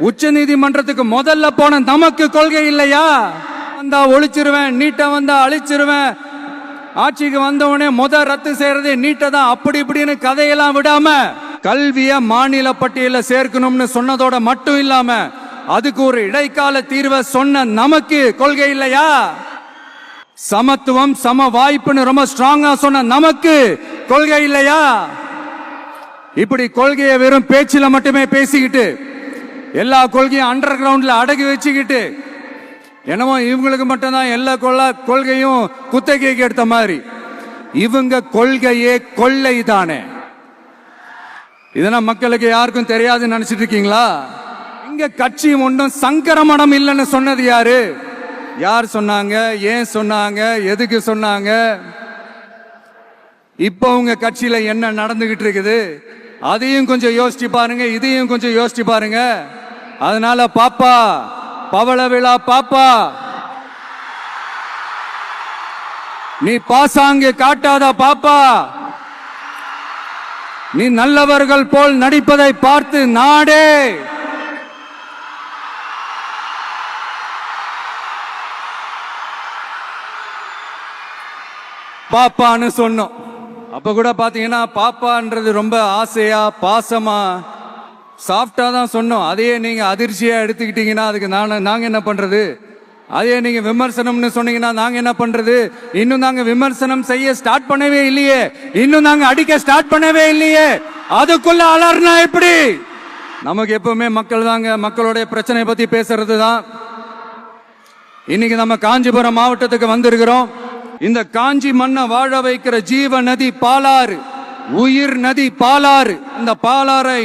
உச்ச நீதிமன்றத்துக்கு முதல்ல போன நமக்கு கொள்கை இல்லையா? வந்தா ஒழிச்சிருவேன் நீட்டை வந்தா அழிச்சிருவேன். ஆட்சிக்கு வந்தவனே முத ரத்து செய்யறது நீட்டை தான் அப்படி இப்படின்னு கதையெல்லாம் விடாம கல்விய மாநில பட்டியல சேர்க்கணும்னு சொன்னதோட மட்டும் இல்லாம அதுக்கு ஒரு இடைக்கால தீர்வை சொன்ன நமக்கு கொள்கை இல்லையா? சமத்துவம் சம வாய்ப்புன்னு ரொம்ப ஸ்ட்ராங்கா சொன்ன நமக்கு கொள்கை இல்லையா? இப்படி கொள்கையை வெறும் பேச்சில மட்டுமே பேசிக்கிட்டு எல்லா கொள்கையும் அண்டர் கிரவுண்ட்ல அடக்கி வச்சுக்கிட்டு என்னமோ இவங்களுக்கு மட்டும்தான் எல்லா கொள்ள கொள்கையும் குத்தகைக்கு எடுத்த மாதிரி. இவங்க கொள்கையே கொள்ளை தானே இதெல்லாம் மக்களுக்கு யாருக்கும் தெரியாதுன்னு நினைச்சிட்டு இருக்கீங்களா? இங்க கட்சி ஒன்றும் சங்கரமணம் இல்லைன்னு சொன்னது யாரு? யார் சொன்னாங்க? ஏன் சொன்னாங்க? எதுக்கு சொன்னாங்க? இப்போ உங்க கட்சியில என்ன நடந்துகிட்டு இருக்குது? அதையும் கொஞ்சம் யோசிச்சு பாருங்க இதையும் கொஞ்சம் யோசிச்சு பாருங்க. அதனால பாப்பா பவள விழா பாப்பா. நீ பாசாங்கு காட்டாத பாப்பா. நீ நல்லவர்கள் போல் நடிப்பதை பார்த்து நாடே. பாப்பான்னு சொன்னோம். அப்ப கூட பாத்தீங்கன்னா பாப்பான்றது ரொம்ப ஆசையா பாசமா சாஃப்டா தான் சொன்னோம். அதையே நீங்க அதிர்ச்சியா எடுத்துக்கிட்டீங்கன்னா அதுக்கு நான் நாங்க என்ன பண்றது? அதே நீங்க விமர்சனம்னு சொன்னீங்கன்னா நாங்க என்ன பண்றது? இன்னும் நாங்க விமர்சனம் செய்ய ஸ்டார்ட் பண்ணவே இல்லையே. இன்னும் நாங்க அடிக்க ஸ்டார்ட் பண்ணவே இல்லையே. அதுக்குள்ள அலர்னா எப்படி? நமக்கு எப்பவுமே மக்கள் தாங்க. மக்களுடைய பிரச்சனை பத்தி பேசுறது தான். இன்னைக்கு நம்ம காஞ்சிபுரம் மாவட்டத்துக்கு வந்திருக்கிறோம். இந்த காஞ்சி மண்ணை வாழ வைக்கிற ஜீவ நதி பாலாறு உயிர் நதி பாலாறு. இந்த பாலாறை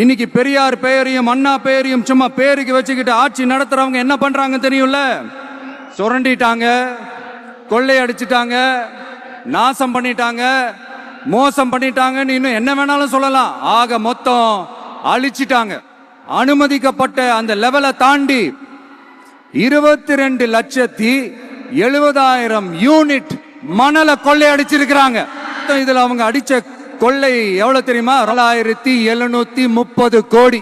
இன்னைக்கு பெரியார் பெயரையும் அண்ணா பெயரையும் சும்மா பேருக்கு வச்சுக்கிட்டு ஆட்சி நடத்துறவங்க என்ன பண்றாங்க தெரியும்ல? சுரண்டிட்டாங்க கொள்ளை அடிச்சிட்டாங்க நாசம் பண்ணிட்டாங்க மோசம் பண்ணிட்டாங்கன்னு இன்னும் என்ன வேணாலும் சொல்லலாம். ஆக மொத்தம் அழிச்சிட்டாங்க. அனுமதிக்கப்பட்ட அந்த லெவலை தாண்டி இருபத்தி ரெண்டு லட்சத்தி எழுபதாயிரம் யூனிட் மணலை கொள்ளை அடிச்சிருக்கிறாங்க. மொத்தம் இதுல அவங்க அடிச்ச கொள்ளை எவ்வளவு தெரியுமா? தொள்ளாயிரத்தி எழுநூத்தி முப்பது கோடி.